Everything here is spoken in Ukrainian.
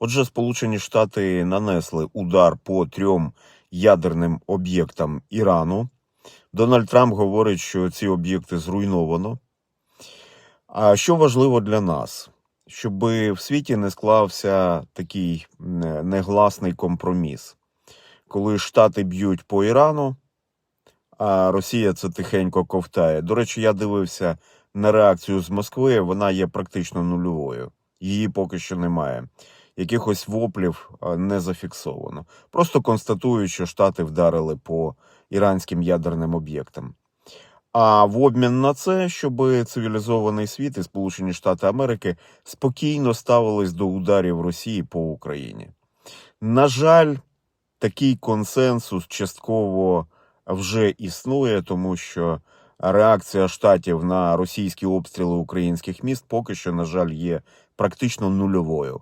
Отже, Сполучені Штати нанесли удар по трьом ядерним об'єктам Ірану. Дональд Трамп говорить, що ці об'єкти зруйновано. А що важливо для нас? Щоб в світі не склався такий негласний компроміс, коли Штати б'ють по Ірану, а Росія це тихенько ковтає. До речі, я дивився на реакцію з Москви, вона є практично нульовою. Її поки що немає. Якихось воплів не зафіксовано. Просто констатують, що Штати вдарили по іранським ядерним об'єктам. А в обмін на це, щоб цивілізований світ і Сполучені Штати Америки спокійно ставились до ударів Росії по Україні. На жаль, такий консенсус частково вже існує, тому що реакція штатів на російські обстріли українських міст поки що, на жаль, є практично нульовою.